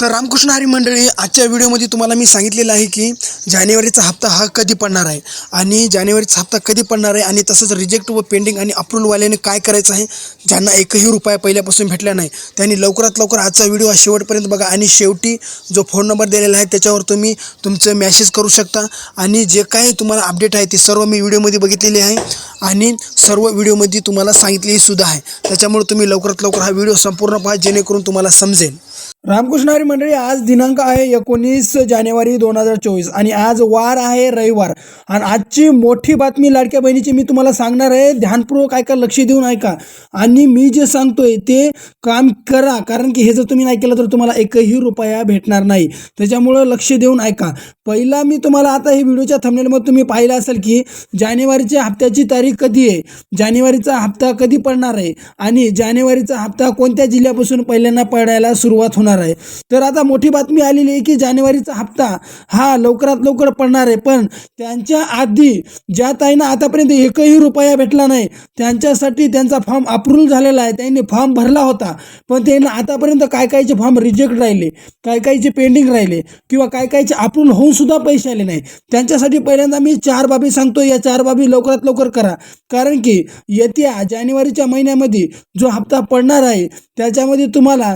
तर रामकृष्ण हरी मंडळी आजच्या व्हिडिओमध्ये तुम्हाला मी सांगितलेलं आहे की जानेवारीचा हप्ता हा कधी पडणार आहे? आणि जानेवारीचा हप्ता कधी पडणार आहे? आणि तसंच रिजेक्ट व पेंडिंग आणि अप्रूव्हलवाल्याने काय करायचं आहे? ज्यांना एकही रुपया पहिल्यापासून भेटला नाही त्यांनी लवकरात लवकर आजचा व्हिडिओ हा शेवटपर्यंत बघा. आणि शेवटी जो फोन नंबर दिलेला आहे त्याच्यावर तुम्ही तुमचं मॅसेज करू शकता. आणि जे काही तुम्हाला अपडेट आहे ते सर्व मी व्हिडिओमध्ये बघितलेले आहे. आणि सर्व व्हिडिओमध्ये तुम्हाला सांगितलेली सुद्धा आहे. त्याच्यामुळे तुम्ही लवकरात लवकर हा व्हिडिओ संपूर्ण पहा जेणेकरून तुम्हाला समजेल. रामकृष्णारी मंडळी आज दिनांक आहे एकोणीस जानेवारी दोन हजार चोवीस आणि आज वार आहे रविवार. आणि आजची मोठी बातमी लाडक्या बहिणीची मी तुम्हाला सांगणार आहे ध्यानपूर्वक ऐका लक्ष देऊन ऐका. आणि मी जे सांगतोय ते काम करा कारण की हे जर तुम्ही नाही केलं तर तुम्हाला एकही रुपया भेटणार नाही. त्याच्यामुळं लक्ष देऊन ऐका. पहिला मी तुम्हाला आता हे व्हिडिओच्या थंबनेलमध्ये तुम्ही पाहिलं असेल की जानेवारीच्या हप्त्याची तारीख कधी आहे? जानेवारीचा हप्ता कधी पडणार आहे? आणि जानेवारीचा हप्ता कोणत्या जिल्ह्यापासून पहिल्यांदा पडायला सुरुवात होणार आहे? तर आता मोठी बातमी आलेली आहे की जानेवारीचा हप्ता हा लवकरात लवकर पडणार आहे. पण त्यांच्या आधी ज्या ताईंना आतापर्यंत एकही रुपया भेटला नाही त्यांच्यासाठी त्यांचा फॉर्म अप्रूव्ह झालेला आहे. त्यांनी फॉर्म भरला होता. पण त्यांना आतापर्यंत काय कायचे फॉर्म रिजेक्ट राहिले? काय कायचे पेंडिंग राहिले? किंवा काय कायचे अप्रूव्ह होऊन सुद्धा पैसे आले नाही. त्यांच्यासाठी पहिल्यांदा मी चार बाबी सांगतो. या चार बाबी लवकरात लवकर करा. कारण की येत्या जानेवारीच्या महिन्यामध्ये जो हप्ता पडणार आहे त्याच्यामध्ये तुम्हाला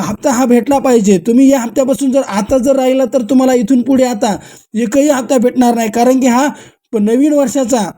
हप्ता हा भेटला पाहिजे. तुम्ही या हप्त्यापासून जर आता जर राहिला तर तुम्हाला इथून पुढे आता एकही हप्ता भेटणार नाही. कारण की हा नवीन वर्षाचा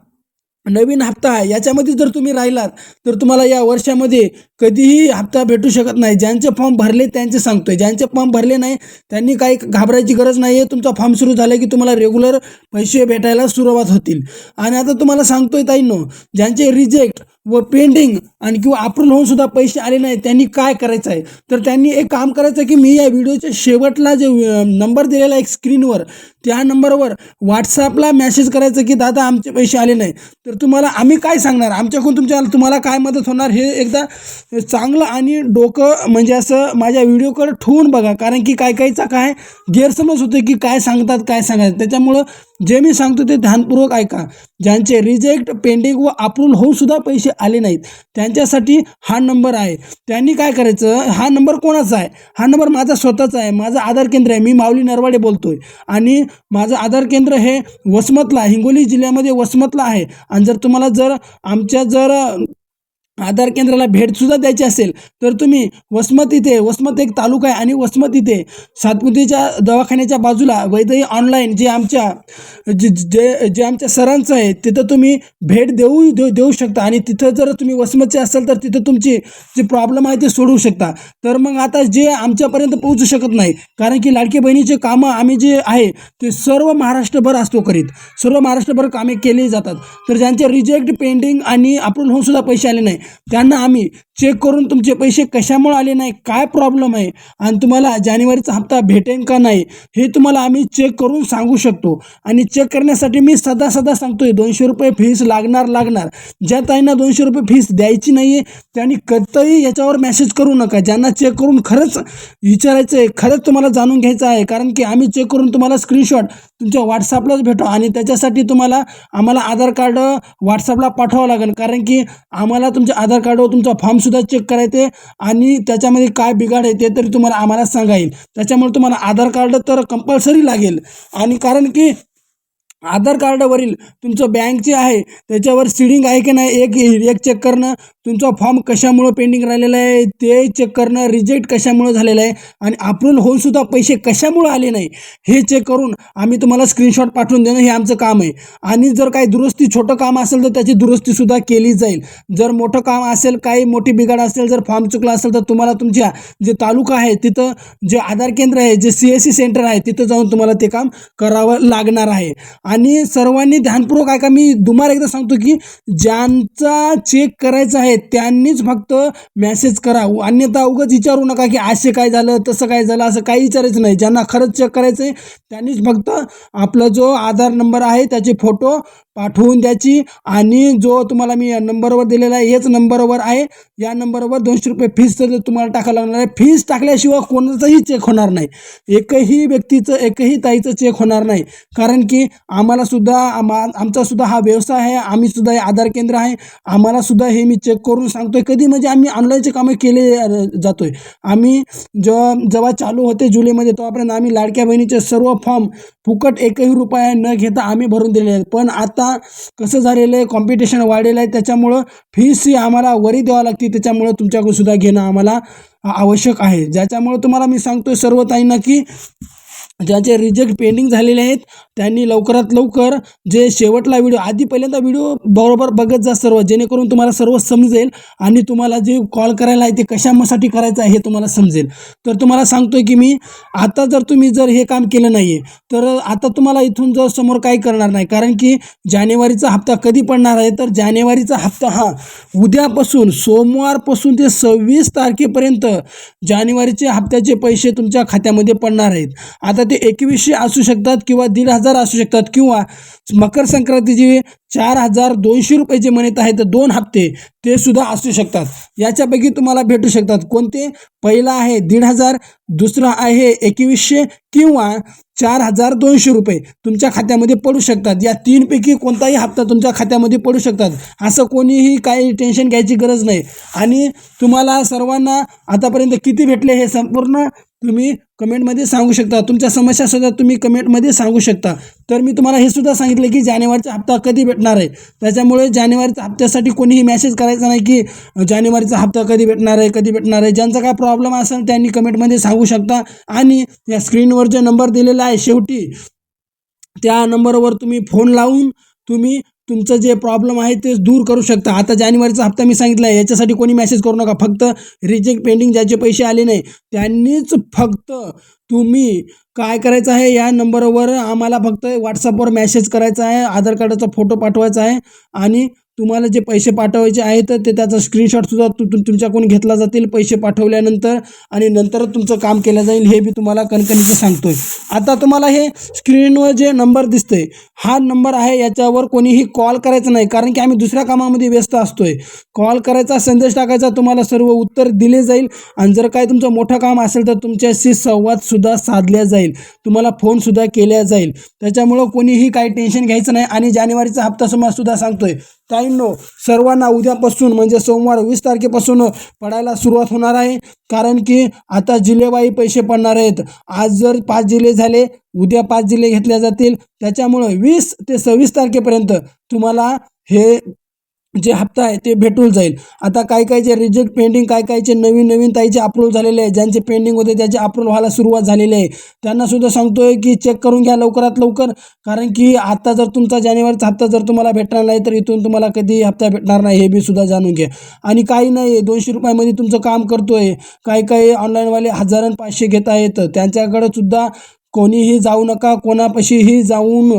नवीन हप्ता आहे. याच्यामध्ये जर तुम्ही राहिलात तर तुम्हाला या वर्षामध्ये कधीही हप्ता भेटू शकत नाही. ज्यांचे फॉर्म भरले त्यांचे सांगतोय. ज्यांचे फॉर्म भरले नाही त्यांनी काही घाबरायची गरज नाही आहे तुमचा फॉर्म सुरू झाला की तुम्हाला रेग्युलर पैसे भेटायला सुरुवात होतील. आणि आता तुम्हाला सांगतोय ताईंनो ज्यांचे रिजेक्ट व पेंडिंग आणि किंवा अप्रूव्ह होऊन सुद्धा पैसे आले नाही त्यांनी काय करायचं आहे तर त्यांनी एक काम करायचं की मी या व्हिडिओच्या शेवटला जे नंबर दिलेला आहे स्क्रीनवर त्या नंबरवर व्हॉट्सअपला मेसेज करायचं की दादा आमचे पैसे आले नाही तर तुम्हाला आम्ही काय सांगणार? आमच्याकडून तुमच्या तुम्हाला काय मदत होणार? हे एकदा चांगलं आणि डोकं म्हणजे असं माझ्या व्हिडिओकडे ठेवून बघा. कारण की काय काहीचा काय गैरसमज होतो की काय सांगतात काय सांगायचं त्याच्यामुळं जे मी सांगतो ते ध्यानपूर्वक ऐका. ज्यांचे रिजेक्ट पेंडिंग व अप्रूव्ह होऊनसुद्धा पैसे आले नाहीत त्यांच्यासाठी हा नंबर आहे. त्यांनी काय करायचं? हा नंबर कोणाचा आहे? हा नंबर माझा स्वतःचा आहे. माझं आधार केंद्र आहे. मी माऊली नरवाडे बोलतो आहे आणि माझं आधार केंद्र हे वसमतला हिंगोली जिल्ह्यामध्ये वसमतला आहे. आणि जर तुम्हाला जर आमच्या जर आधार केंद्राला भेटसुद्धा द्यायची असेल तर तुम्ही वसमत इथे वसमत एक तालुका आहे आणि वसमत इथे सातपुतीच्या दवाखान्याच्या बाजूला वैदही ऑनलाईन जे आमच्या जे जे जे आमच्या सरांचं आहे तिथं तुम्ही भेट देऊ देऊ देऊ शकता. आणि तिथं जर तुम्ही वसमतचे असाल तर तिथं तुमची जे प्रॉब्लेम आहे ते सोडवू शकता. तर मग आता जे आमच्यापर्यंत पोहोचू शकत नाही कारण की लाडकी बहिणीचे कामं आम्ही जे आहे ते सर्व महाराष्ट्रभर असतो करीत. सर्व महाराष्ट्रभर कामे केली जातात. तर ज्यांचे रिजेक्ट पेंडिंग आणि अप्रूव्ह होऊनसुद्धा पैसे आले नाही त्यांना आम्ही चेक करून तुमचे पैसे कशामुळे आले नाही काय प्रॉब्लेम आहे आणि तुम्हाला जानेवारीचा हप्ता भेटेन का नाही हे तुम्हाला आम्ही चेक करून सांगू शकतो. आणि चेक करण्यासाठी मी सदा सदा सांगतोय दोनशे रुपये फीस लागणार लागणार. ज्या ताईंना दोनशे रुपये फीस द्यायची नाही आहे त्यांनी कधीही याच्यावर मेसेज करू नका. ज्यांना चेक करून खरंच विचारायचं आहे खरंच तुम्हाला जाणून घ्यायचं आहे कारण की आम्ही चेक करून तुम्हाला स्क्रीनशॉट तुमच्या व्हॉट्सअपलाच भेटू आणि त्याच्यासाठी तुम्हाला आम्हाला आधार कार्ड व्हॉट्सअपला पाठवावं लागेल. कारण की आम्हाला तुमच्या आधार कार्डवर तुमचा फॉर्मसुद्धा चेक करायचे आणि त्याच्यामध्ये काय बिघाड आहे ते तरी तुम्हाला आम्हाला सांगा येईल. त्याच्यामुळे तुम्हाला आधार कार्ड तर कंपल्सरी लागेल. आणि कारण की आधार कार्डावरील तुमचं बँक जे आहे त्याच्यावर सिडिंग आहे की नाही एक एक चेक करणं तुमचा फॉर्म कशामुळं पेंडिंग राहिलेला आहे ते चेक करणं रिजेक्ट कशामुळं झालेलं आहे आणि अप्रूव्हल होऊनसुद्धा पैसे कशामुळं आले नाही हे चेक करून आम्ही तुम्हाला स्क्रीनशॉट पाठवून देणं हे आमचं काम आहे. आणि जर काही दुरुस्ती छोटं काम असेल तर त्याची दुरुस्तीसुद्धा केली जाईल. जर मोठं काम असेल काही मोठी बिघाड असेल जर फॉर्म चुकला असेल तर तुम्हाला तुमच्या जे तालुका आहे तिथं जे आधार केंद्र आहे जे सी एस सी सेंटर आहे तिथं जाऊन तुम्हाला ते काम करावं लागणार आहे. आणि सर्वांनी ध्यानपूर्वक ऐका मी दुमार एकदा सांगतो की ज्यांचा चेक करायचा आहे त्यांनीच फक्त मेसेज करा. अन्यथा उगाच विचारू नका की असे काय झालं तसं काय झालं असं काही विचारायचं नाही. ज्यांना खरंच चेक करायचं आहे त्यांनीच फक्त आपला जो आधार नंबर आहे त्याचे फोटो पाठवून द्यायची. आणि जो तुम्हाला मी नंबरवर दिलेला आहे हेच नंबरवर आहे. या नंबरवर दोनशे रुपये फीस तर तुम्हाला टाकायला लागणार आहे. फीस टाकल्याशिवाय कोणाचाही चेक होणार नाही. एकही व्यक्तीचं एकही ताईचं चेक होणार नाही. कारण की आम्हाला सुद्धा आम्हा आमचा सुद्धा हा व्यवसाय आहे. आम्ही सुद्धा हे आधार केंद्र आहे. आम्हाला सुद्धा हे मी चेक करून सांगतोय. कधी म्हणजे आम्ही ऑनलाईनचे कामं केले जातो जातोय. आम्ही जेव्हा जेव्हा चालू होते जुलैमध्ये तेव्हापर्यंत आम्ही लाडक्या बहिणीचे सर्व फॉर्म फुकट एकही रुपया न घेता आम्ही भरून दिलेले आहेत. पण आता आता कसं झालेलं आहे कॉम्पिटिशन वाढलेलं आहे त्याच्यामुळं फीस ही आम्हाला वरी द्यावं लागते त्याच्यामुळं तुमच्याकडून सुद्धा घेणं आम्हाला आवश्यक आहे. ज्याच्यामुळं तुम्हाला मी सांगतो सर्व ताईंना की ज्याचे रिजेक्ट पेंडिंग झालेले आहेत त्यांनी लवकरात लवकर जे शेवटला व्हिडिओ आधी पहिल्यांदा व्हिडिओ बरोबर बघत जा सर्व जेणेकरून तुम्हाला सर्व समजेल आणि तुम्हाला जे कॉल करायला आहे ते कशासाठी करायचं आहे हे तुम्हाला समजेल. तर तुम्हाला सांगतो की मी आता जर तुम्ही जर हे काम केलं नाही आहे तर आता तुम्हाला इथून जर समोर काही करणार नाही कारण की जानेवारीचा हप्ता कधी पडणार आहे? तर जानेवारीचा हप्ता हा उद्यापासून सोमवारपासून ते सव्वीस तारखेपर्यंत जानेवारीचे हप्त्याचे पैसे तुमच्या खात्यामध्ये पडणार आहेत. आता ते एकवीसशे असू शकतात किंवा दीड हजार असू शकतात किंवा मकर संक्रांतीचे चार हजार दोनशे रुपये जे म्हणत आहेत दोन हप्ते ते सुद्धा असू शकतात. याच्यापैकी तुम्हाला भेटू शकतात. कोणते? पहिला आहे दीड हजार दुसरा आहे एकवीसशे किंवा चार हजार दोनशे रुपये तुमच्या खात्यामध्ये पडू शकतात. या तीनपैकी कोणताही हप्ता तुमच्या खात्यामध्ये पडू शकतात. असं कोणीही काही टेन्शन घ्यायची गरज नाही. आणि तुम्हाला सर्वांना आतापर्यंत किती भेटले हे संपूर्ण तुम्ही कमेंटमध्ये सांगू शकता. तुमच्या समस्यासुद्धा तुम्ही कमेंटमध्ये सांगू शकता. तर मी तुम्हाला हे सुद्धा सांगितलं की जानेवारीचा हप्ता कधी भेटणार आहे? त्याच्यामुळे जानेवारीच्या हप्त्यासाठी कोणीही मेसेज करायचा नाही की जानेवारीचा हप्ता कधी भेटणार आहे कधी भेटणार आहे? ज्यांचा काय प्रॉब्लेम असेल त्यांनी कमेंटमध्ये सांगू शकता. आणि या स्क्रीनवर जो नंबर दिलेला आहे शेवटी त्या नंबरवर तुम्ही फोन लावून तुम्ही तुमचं जे प्रॉब्लेम आहे ते दूर करू शकता. आता जानेवारीचा हप्ता मी सांगितला आहे याच्यासाठी कोणी मेसेज करू नका. फक्त रिजेक्ट पेंडिंग ज्याचे पैसे आले नाही त्यांनीच फक्त तुम्ही काय करायचं आहे या नंबरवर आम्हाला फक्त व्हॉट्सअपवर मेसेज करायचा आहे आधार कार्डाचा फोटो पाठवायचा आहे आणि तुम्हाला जे पैसे पाठवायचे आहेत ते त्याचा स्क्रीनशॉटसुद्धा तु तु तुमच्याकडून घेतला जातील पैसे पाठवल्यानंतर आणि नंतरच तुमचं काम केलं जाईल हे बी तुम्हाला कणकणीचं सांगतोय. आता तुम्हाला हे स्क्रीनवर जे नंबर दिसतोय हा नंबर आहे याच्यावर कोणीही कॉल करायचा नाही कारण की आम्ही दुसऱ्या कामामध्ये व्यस्त असतोय. कॉल करायचा संदेश टाकायचा तुम्हाला सर्व उत्तर दिले जाईल. आणि जर काय तुमचं मोठं काम असेल तर तुमच्याशी संवादसुद्धा साधल्या जाईल. तुम्हाला फोनसुद्धा केल्या जाईल. त्याच्यामुळं कोणीही काही टेन्शन घ्यायचं नाही. आणि जानेवारीचा हप्ता सुद्धा सांगतोय. ताईंनो सर्वांना उद्यापासून म्हणजे सोमवार वीस तारखेपासून पडायला सुरुवात होणार आहे. कारण की आता जिल्हेवाई पैसे पडणार आहेत. आज जर पाच जिल्हे झाले उद्या पाच जिल्हे घेतले जातील. त्याच्यामुळं वीस ते सव्वीस तारखेपर्यंत तुम्हाला हे जे हप्ता आहे ते भेटून जाईल. आता काही काहीचे रिजेक्ट पेंडिंग काय काहीचे नवीन नवीन ताईचे अप्रूव्ह झालेले आहे ज्यांचे पेंडिंग होते त्याचे अप्रूव्ह व्हायला सुरुवात झालेली आहे. त्यांना सुद्धा सांगतोय की चेक करून घ्या लवकरात लवकर. कारण की आता जर तुमचा जानेवारीचा हप्ता जर तुम्हाला भेटणार नाही तर इथून तुम्हाला कधी हप्ता भेटणार नाही हे बी सुद्धा जाणून घ्या. आणि काही नाही दोनशे रुपयामध्ये तुमचं काम करतोय. काही काही ऑनलाईनवाले हजार पाचशे घेता येतं त्यांच्याकडं सुद्धा कोणीही जाऊ नका कोणापाशीही जाऊन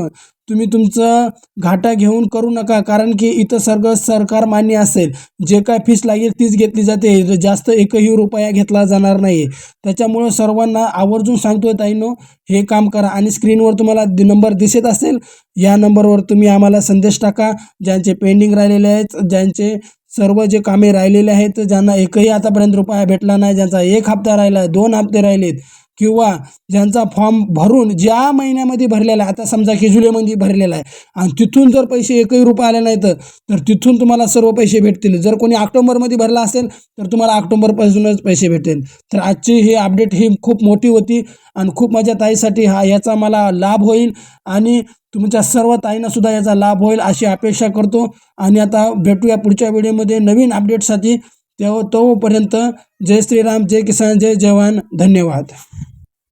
तुम्ही तुमचं घाटा घेऊन करू नका कारण की इथं सर्व सरकार मान्य असेल. जे काय फीस लागेल तीच घेतली जाते. जास्त एकही रुपया घेतला जाणार नाही. त्याच्यामुळं सर्वांना आवर्जून सांगतोय ताईनो हे काम करा. आणि स्क्रीनवर तुम्हाला नंबर दिसत असेल या नंबरवर तुम्ही आम्हाला संदेश टाका. ज्यांचे पेंडिंग राहिलेले आहेत ज्यांचे सर्व जे कामे राहिलेले आहेत ज्यांना एकही आतापर्यंत रुपया भेटला नाही ज्यांचा एक हप्ता राहिला आहे दोन हप्ते राहिलेत किंवा ज्यांचा फॉर्म भरून ज्या महिन्यामध्ये भरलेला आहे आता समजा की जुलैमध्ये भरलेला आहे आणि तिथून जर पैसे एकही रुपये आले नाहीत तर तिथून तुम्हाला सर्व पैसे भेटतील. जर कोणी ऑक्टोबरमध्ये भरला असेल तर तुम्हाला ऑक्टोबरपासूनच पैसे भेटेल. तर आजची ही अपडेट ही खूप मोठी होती आणि खूप माझ्या ताईसाठी हा याचा मला लाभ होईल आणि तुमच्या सर्व ताईंनासुद्धा याचा लाभ होईल अशी अपेक्षा करतो. आणि आता भेटूया पुढच्या व्हिडिओमध्ये नवीन अपडेटसाठी तेव्हा तोपर्यंत जय श्रीराम जय किसान जय जवान. धन्यवाद.